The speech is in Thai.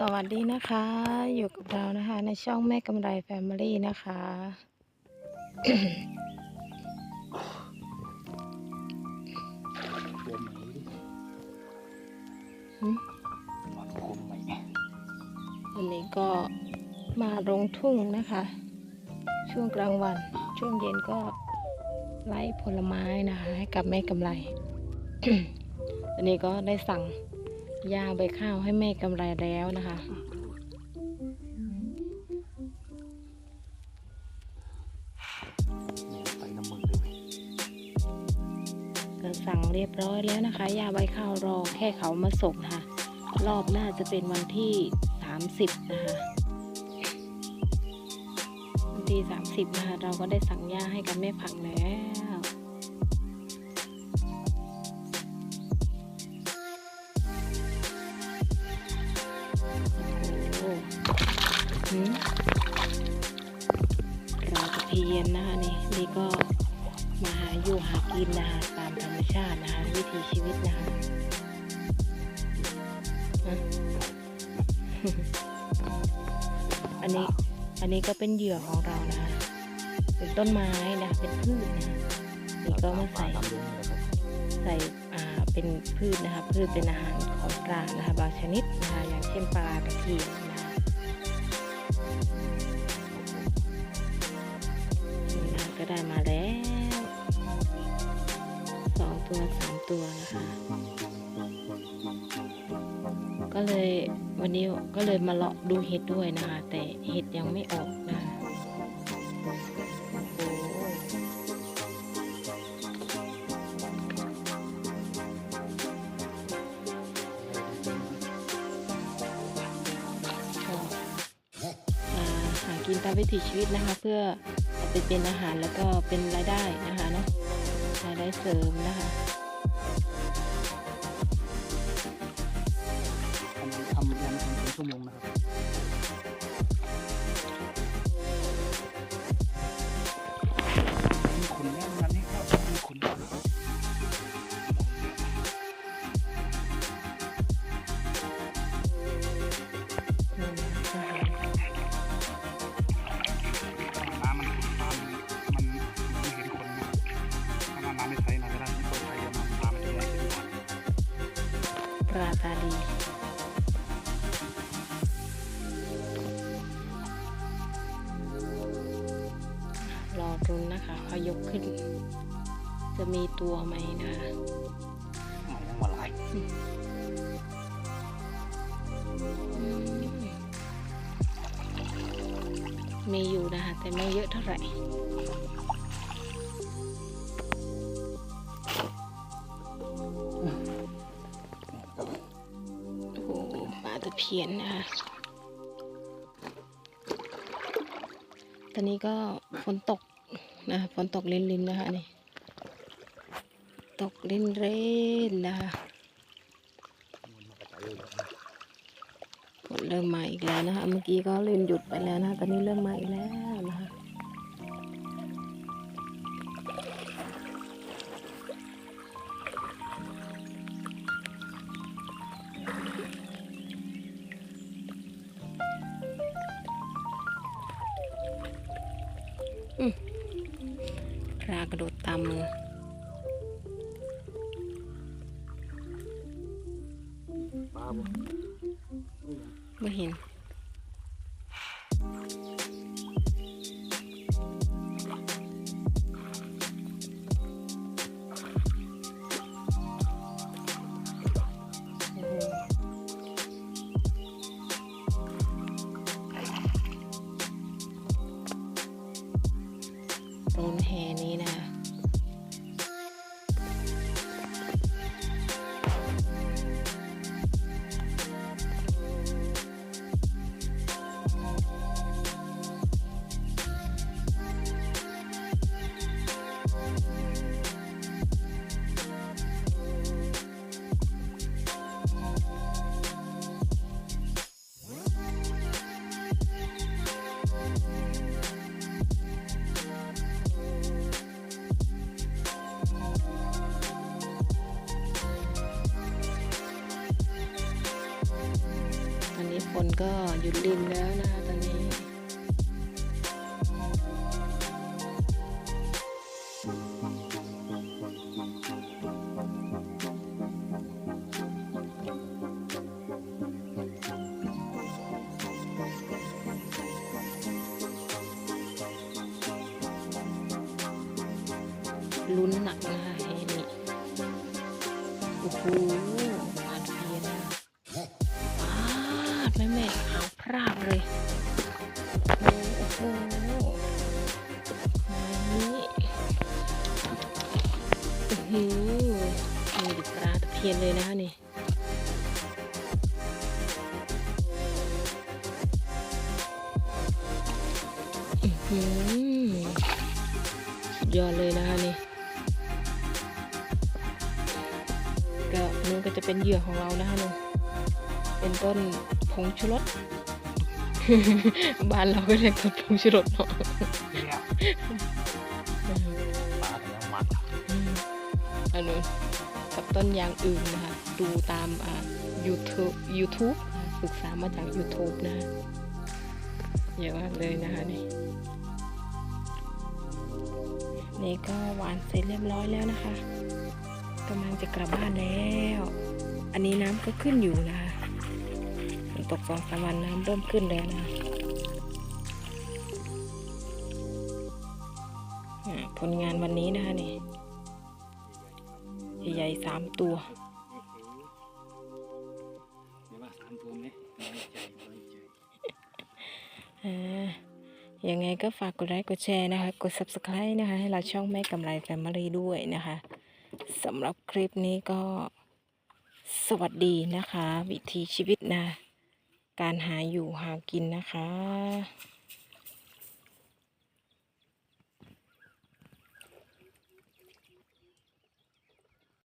สวัสดีนะคะ อยู่กับเรานะคะ ในช่องแม่กำไรแฟมิลี่นะคะวันคมไหมวันนี้ก็มาลงทุ่งนะคะ ช่วงกลางวัน ช่วงเย็นก็ไล่ผลไม้นะคะ ให้กับแม่กำไรอันนี้ก็ได้สั่ง ยาใบข้าวให้แม่กำไรแล้วนะคะเนี่ยไปน้ำมือเลยเว้ยก็สั่งเรียบร้อยแล้วนะคะ ยาใบข้าวรอแค่เขามาส่งนะคะรอบหน้าจะเป็นวันที่ 30 นะคะวันที่ 30 นะคะ เราก็ได้สั่งยาให้กับแม่ผักแล้ว ยนนะคะนี่นี่ก็มาหาอยู่หากินนะคะตามธรรมชาตินะคะวิถีชีวิตนะคะฮะอันนี้อันนี้ก็เป็นเหยื่อของเรานะคะเป็นต้นไม้นะคะเป็นพืชนะคะนี่ก็มาใส่ตามลงนี่แหละครับใส่อ่าเป็นพืชนะคะพืชเป็นอาหารของปลานะคะบางชนิดนะคะอย่างเช่นปลาตะเพียน ก็ได้มาแล้วสองตัวสามตัวนะคะ ก็เลยวันนี้ก็เลยมาเลาะดูเห็ดด้วยนะคะ แต่เห็ดยังไม่ออกนะโอ้ก็มาหากินตามวิถีชีวิตนะคะ เพื่อ ไปเป็นอาหารแล้วก็เป็นรายได้นะคะเนาะรายได้เสริมนะคะทำทำทำเป็นชั่วโมงนะครับ ปลาตาดีรอรุนนะคะเขายกขึ้น จะมีตัวไหมนะคะมันยังมาหลายอืมมีอยู่นะคะ แต่ไม่เยอะเท่าไหร่ พียนนะคะ ตอนนี้ก็ฝนตกนะฝนตกลินลินๆนะคะนี่ตกเล่นเรนนะคะฝนเริ่มมาอีกแล้วนะคะ เมื่อกี้ก็ลืมหยุดไปแล้วนะคะตอนนี้เริ่มมาอีกแล้วนะคะ อืมปลากระโดดตามมือปลาบ่ไม่เห็น คนก็หยุดริมแล้วนะคะตอนนี้ ลุ้นหนักนะคะเฮนี่โอ้โห นี่ดิปลาตะเพียนเลยนะคะนี่อื้อหือสุดยอดเลยนะคะนี่ก็นู่นก็จะเป็นเหยื่อของเรานะคะนู่นเป็นต้นผงชูรสบ้านเราก็เรียกต้นผงชูรสเนาะเนี่ยปลาแต่ละมัด อันนู้นกับต้นยางอื่นนะคะ ดูตามอ่า YouTube YouTube ศึกษามาจาก YouTube นะเยอะมากเลยนะคะนี่นี่ก็หวานเสร็จเรียบร้อยแล้วนะคะกำลังจะกลับบ้านแล้ว อันนี้น้ำก็ขึ้นอยู่นะคะตกสองสามวันน้ำเริ่มขึ้นแล้วนะผลงานวันนี้นะคะนี่ ใหญ่ๆสามตัวเดี๋ยวว่าสามตัวไหมน้อยใจน้อยใจอ่ายังไงก็ฝากกดไลค์กดแชร์นะคะ กด subscribe นะคะ ให้เราช่องแม่กำไรแฟมิลี่ด้วยนะคะสำหรับคลิปนี้ก็สวัสดีนะคะ วิถีชีวิตนะ การหาอยู่หากินนะคะ